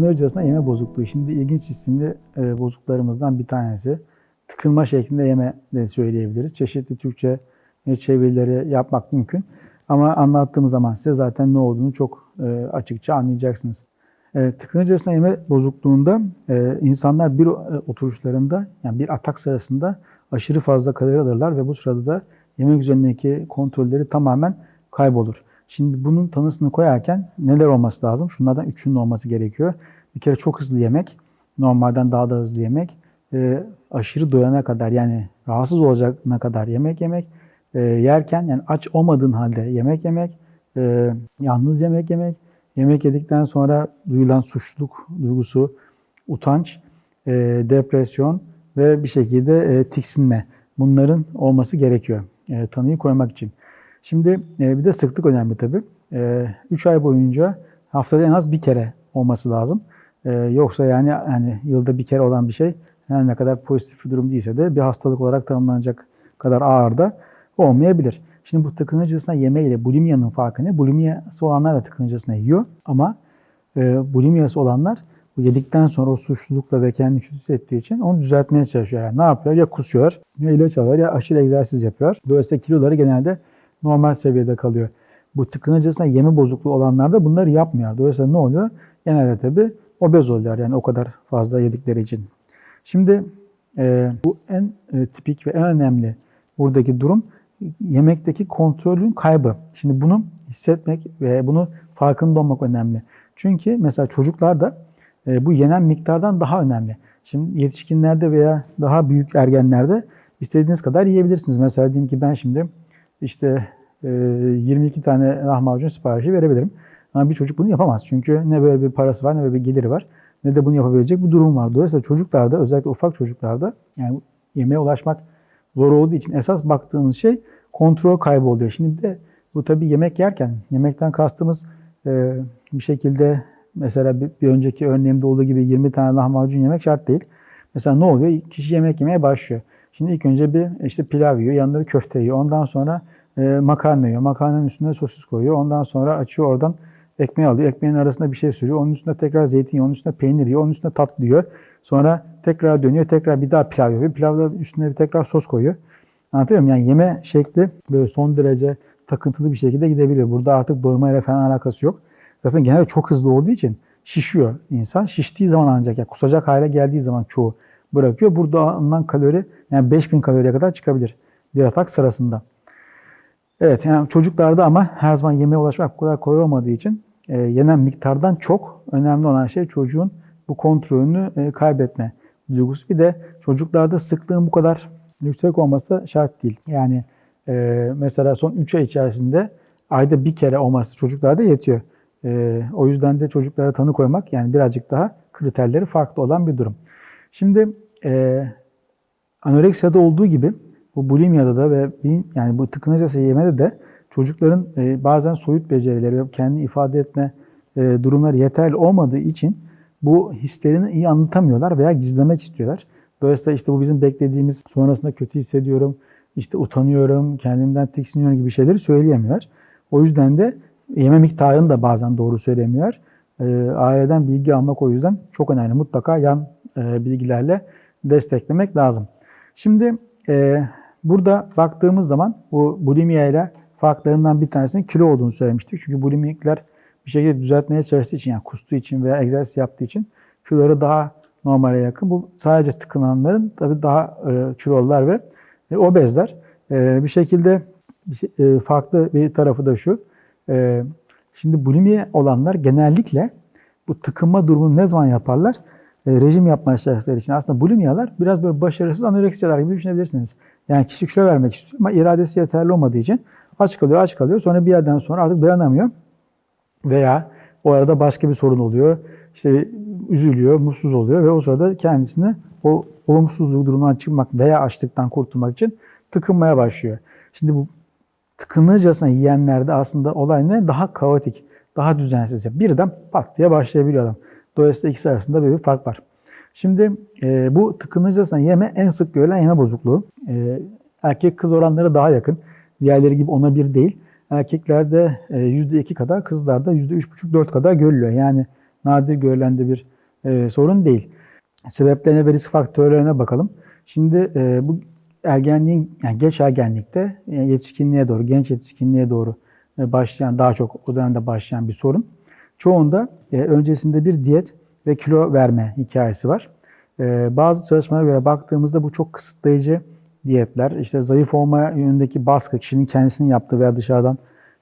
tıkınırcasına yeme bozukluğu. Şimdi ilginç isimli e, bozukluklarımızdan bir tanesi. Tıkınma şeklinde yeme de söyleyebiliriz. Çeşitli Türkçe e, çevirileri yapmak mümkün. Ama anlattığım zaman size zaten ne olduğunu çok e, açıkça anlayacaksınız. E, tıkınırcasına yeme bozukluğunda e, insanlar bir e, oturuşlarında yani bir atak sırasında aşırı fazla kalori alırlar ve bu sırada da yemek üzerindeki kontrolleri tamamen kaybolur. Şimdi bunun tanısını koyarken neler olması lazım? Şunlardan üçünün olması gerekiyor. Bir kere çok hızlı yemek, normalden daha da hızlı yemek, e, aşırı doyana kadar yani rahatsız olacağına kadar yemek yemek, e, yerken yani aç olmadığın halde yemek yemek, e, yalnız yemek yemek, yemek yedikten sonra duyulan suçluluk duygusu, utanç, e, depresyon ve bir şekilde e, tiksinme bunların olması gerekiyor e, tanıyı koymak için. Şimdi e, bir de sıklık önemli tabii. 3 ay boyunca haftada en az bir kere olması lazım. E, yoksa yani yani yılda bir kere olan bir şey her ne kadar pozitif bir durum değilse de bir hastalık olarak tanımlanacak kadar ağır da olmayabilir. Şimdi bu tıkınıcısına yeme ile bulimiyanın farkı ne? Bulimiyası olanlar da tıkınıcısına yiyor ama e, bulimiyası olanlar yedikten sonra o suçlulukla ve kendini kötü hissettiği için onu düzeltmeye çalışıyor. Yani ne yapıyor? Ya kusuyor, ya ilaç alıyor, ya aşırı egzersiz yapıyor. Dolayısıyla kiloları genelde normal seviyede kalıyor. Bu tıkınıcısına yeme bozukluğu olanlar da bunları yapmıyor. Dolayısıyla ne oluyor? Genelde tabii obez oluyor yani o kadar fazla yedikleri için. Şimdi e, bu en e, tipik ve en önemli buradaki durum yemekteki kontrolün kaybı. Şimdi bunu hissetmek ve bunu farkında olmak önemli. Çünkü mesela çocuklarda e, bu yenen miktardan daha önemli. Şimdi yetişkinlerde veya daha büyük ergenlerde istediğiniz kadar yiyebilirsiniz. Mesela diyelim ki ben şimdi işte e, 22 tane lahmacun siparişi verebilirim. Ama bir çocuk bunu yapamaz. Çünkü ne böyle bir parası var ne böyle bir geliri var ne de bunu yapabilecek bir durum var. Dolayısıyla çocuklarda özellikle ufak çocuklarda yani yemeğe ulaşmak zor olduğu için esas baktığınız şey kontrol kaybı oluyor. Şimdi bir de bu tabii yemek yerken yemekten kastımız e, bir şekilde mesela bir, bir önceki örneğimde olduğu gibi 20 tane lahmacun yemek şart değil. Mesela ne oluyor? Kişi yemek yemeye başlıyor. Şimdi ilk önce bir işte pilav yiyor, yanında bir köfte yiyor. Ondan sonra e, makarna yiyor. Makarnanın üstüne sosis koyuyor. Ondan sonra açıyor oradan ekmeği alıyor. Ekmeğin arasında bir şey sürüyor. Onun üstüne tekrar zeytin yiyor. Onun üstüne peynir yiyor. Onun üstüne tatlı yiyor. Sonra tekrar dönüyor. Tekrar bir daha pilav yiyor. Pilavda üstüne bir tekrar sos koyuyor. Anlatıyor muyum? Yani yeme şekli böyle son derece takıntılı bir şekilde gidebiliyor. Burada artık doymayla falan alakası yok. Zaten genelde çok hızlı olduğu için şişiyor insan. Şiştiği zaman ancak yani kusacak hale geldiği zaman çoğu bırakıyor. Burada alınan kalori yani 5000 kaloriye kadar çıkabilir bir atak sırasında. Evet yani çocuklarda ama her zaman yemeğe ulaşmak bu kadar kolay olmadığı için e, yenen miktardan çok önemli olan şey çocuğun bu kontrolünü e, kaybetme duygusu. Bir de çocuklarda sıklığın bu kadar yüksek olması şart değil. Yani e, mesela son 3 ay içerisinde ayda bir kere olması çocuklarda yetiyor. E, o yüzden de çocuklara tanı koymak yani birazcık daha kriterleri farklı olan bir durum. Şimdi e, anoreksiyada olduğu gibi bu bulimiyada da ve yani bu tıkınıcası yemede de çocukların e, bazen soyut becerileri ve kendini ifade etme e, durumları yeterli olmadığı için bu hislerini iyi anlatamıyorlar veya gizlemek istiyorlar. Dolayısıyla işte bu bizim beklediğimiz sonrasında kötü hissediyorum, işte utanıyorum, kendimden tiksiniyorum gibi şeyleri söyleyemiyorlar. O yüzden de yeme miktarını da bazen doğru söylemiyor. E, aileden bilgi almak o yüzden çok önemli. Mutlaka yan bilgilerle desteklemek lazım. Şimdi e, burada baktığımız zaman bu bulimiya ile farklarından bir tanesinin kilo olduğunu söylemiştik. Çünkü bulimikler bir şekilde düzeltmeye çalıştığı için yani kustuğu için veya egzersiz yaptığı için kiloları daha normale yakın. Bu sadece tıkınanların tabii daha e, kilolular ve e, obezler. E, bir şekilde şey, e, farklı bir tarafı da şu. E, şimdi bulimiye olanlar genellikle bu tıkınma durumunu ne zaman yaparlar? E, rejim yapmaya çalıştıkları için. Aslında bulimiyalar biraz böyle başarısız anoreksiyalar gibi düşünebilirsiniz. Yani kişi kilo vermek istiyor ama iradesi yeterli olmadığı için aç kalıyor, aç kalıyor. Sonra bir yerden sonra artık dayanamıyor. Veya o arada başka bir sorun oluyor. İşte üzülüyor, mutsuz oluyor ve o sırada kendisini o olumsuzluk durumundan çıkmak veya açlıktan kurtulmak için tıkınmaya başlıyor. Şimdi bu tıkınırcasına yiyenlerde aslında olay ne? Daha kaotik, daha düzensiz. Birden pat diye başlayabiliyor adam. Dolayısıyla ikisi arasında böyle bir fark var. Şimdi e, bu tıkınırcasına yeme en sık görülen yeme bozukluğu. E, erkek kız oranları daha yakın. Diğerleri gibi ona bir değil. Erkeklerde %2 e, kadar, kızlarda %3,5-4 kadar görülüyor. Yani nadir görülen de bir e, sorun değil. Sebeplerine ve risk faktörlerine bakalım. Şimdi e, bu ergenliğin, yani geç ergenlikte e, yetişkinliğe doğru, genç yetişkinliğe doğru e, başlayan, daha çok o dönemde başlayan bir sorun. Çoğunda e, öncesinde bir diyet ve kilo verme hikayesi var. E, bazı çalışmalara göre baktığımızda bu çok kısıtlayıcı diyetler, işte zayıf olma yönündeki baskı, kişinin kendisinin yaptığı veya dışarıdan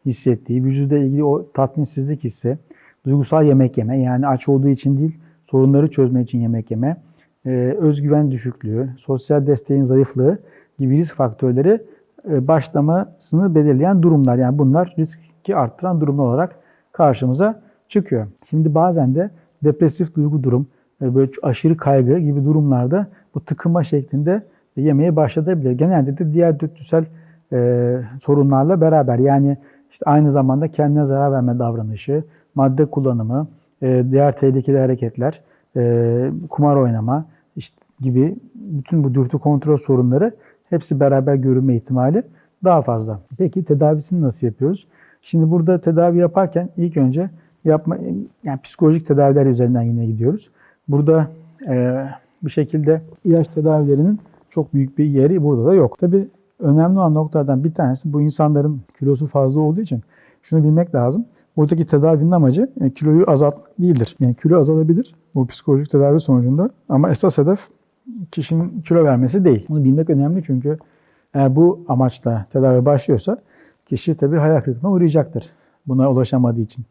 hissettiği, vücudla ilgili o tatminsizlik hissi, duygusal yemek yeme, yani aç olduğu için değil, sorunları çözme için yemek yeme, e, özgüven düşüklüğü, sosyal desteğin zayıflığı gibi risk faktörleri e, başlamasını belirleyen durumlar. Yani bunlar riski arttıran durumlar olarak karşımıza çıkıyor. Şimdi bazen de depresif duygu durum, e, böyle aşırı kaygı gibi durumlarda bu tıkınma şeklinde yemeye başlatabilir. Genelde de diğer dürtüsel e, sorunlarla beraber yani işte aynı zamanda kendine zarar verme davranışı, madde kullanımı, e, diğer tehlikeli hareketler, e, kumar oynama işte gibi bütün bu dürtü kontrol sorunları hepsi beraber görünme ihtimali daha fazla. Peki tedavisini nasıl yapıyoruz? Şimdi burada tedavi yaparken ilk önce yapma yani psikolojik tedaviler üzerinden yine gidiyoruz. Burada e, bir şekilde ilaç tedavilerinin çok büyük bir yeri burada da yok. Tabii önemli olan noktalardan bir tanesi bu insanların kilosu fazla olduğu için şunu bilmek lazım. Buradaki tedavinin amacı e, kiloyu azaltmak değildir. Yani kilo azalabilir bu psikolojik tedavi sonucunda ama esas hedef kişinin kilo vermesi değil. Bunu bilmek önemli çünkü eğer bu amaçla tedavi başlıyorsa kişi tabii hayal kırıklığına uğrayacaktır buna ulaşamadığı için.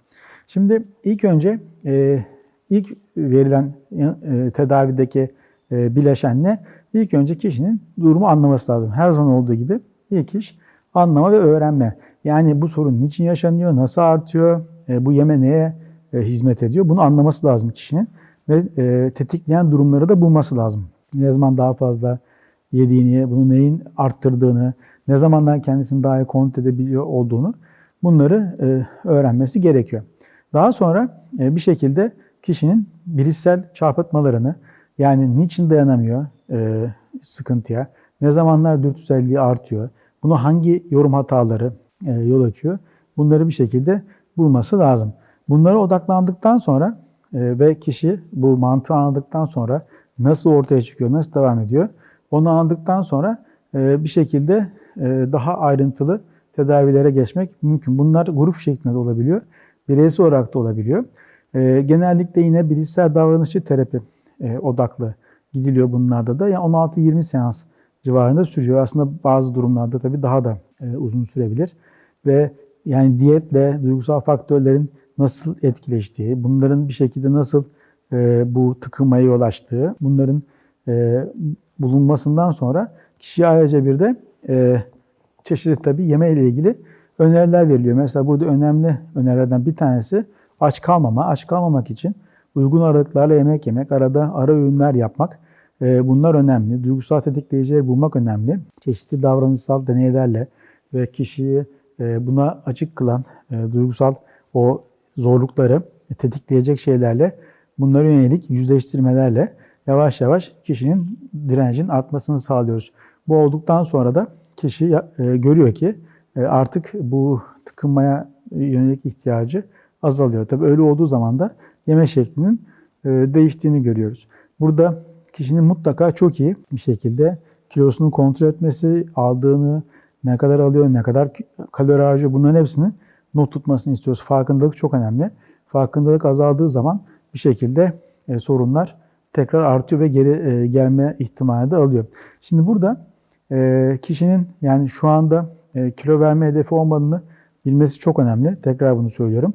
Şimdi ilk önce e, ilk verilen e, tedavideki e, bileşen ne? İlk önce kişinin durumu anlaması lazım. Her zaman olduğu gibi ilk iş anlama ve öğrenme. Yani bu sorun niçin yaşanıyor, nasıl artıyor, e, bu yeme neye e, hizmet ediyor bunu anlaması lazım kişinin. Ve e, tetikleyen durumları da bulması lazım. Ne zaman daha fazla yediğini, bunu neyin arttırdığını, ne zamandan kendisini daha iyi kontrol edebiliyor olduğunu bunları e, öğrenmesi gerekiyor. Daha sonra e, bir şekilde kişinin bilişsel çarpıtmalarını yani niçin dayanamıyor e, sıkıntıya, ne zamanlar dürtüselliği artıyor, bunu hangi yorum hataları e, yol açıyor bunları bir şekilde bulması lazım. Bunlara odaklandıktan sonra ve kişi bu mantığı anladıktan sonra nasıl ortaya çıkıyor, nasıl devam ediyor onu anladıktan sonra bir şekilde daha ayrıntılı tedavilere geçmek mümkün. Bunlar grup şeklinde de olabiliyor, bireysel olarak da olabiliyor. E, genellikle yine bilişsel davranışçı terapi e, odaklı gidiliyor bunlarda da. Yani 16-20 seans civarında sürüyor. Aslında bazı durumlarda tabii daha da e, uzun sürebilir. Ve yani diyetle duygusal faktörlerin nasıl etkileştiği, bunların bir şekilde nasıl e, bu tıkınmaya yol açtığı, bunların e, bulunmasından sonra kişiye ayrıca bir de e, çeşitli tabii yeme ile ilgili öneriler veriliyor. Mesela burada önemli önerilerden bir tanesi aç kalmama. Aç kalmamak için uygun aralıklarla yemek yemek, arada ara öğünler yapmak. E, bunlar önemli. Duygusal tetikleyicileri bulmak önemli. Çeşitli davranışsal deneylerle ve kişiyi e, buna açık kılan e, duygusal o zorlukları tetikleyecek şeylerle bunlara yönelik yüzleştirmelerle yavaş yavaş kişinin direncin artmasını sağlıyoruz. Bu olduktan sonra da kişi görüyor ki artık bu tıkınmaya yönelik ihtiyacı azalıyor. Tabii öyle olduğu zaman da yeme şeklinin değiştiğini görüyoruz. Burada kişinin mutlaka çok iyi bir şekilde kilosunu kontrol etmesi, aldığını, ne kadar alıyor, ne kadar kalori harcıyor bunların hepsini not tutmasını istiyoruz. Farkındalık çok önemli. Farkındalık azaldığı zaman bir şekilde e, sorunlar tekrar artıyor ve geri e, gelme ihtimali de alıyor. Şimdi burada e, kişinin yani şu anda e, kilo verme hedefi olmadığını bilmesi çok önemli. Tekrar bunu söylüyorum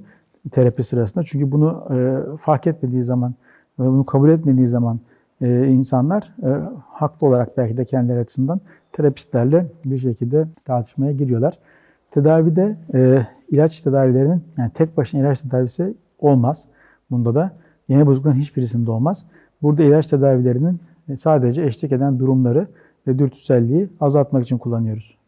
terapi sırasında. Çünkü bunu e, fark etmediği zaman ve bunu kabul etmediği zaman e, insanlar e, haklı olarak belki de kendileri açısından terapistlerle bir şekilde tartışmaya giriyorlar. Tedavide e, ilaç tedavilerinin yani tek başına ilaç tedavisi olmaz. Bunda da yeme bozuklukların hiçbirisinde olmaz. Burada ilaç tedavilerinin sadece eşlik eden durumları ve dürtüselliği azaltmak için kullanıyoruz.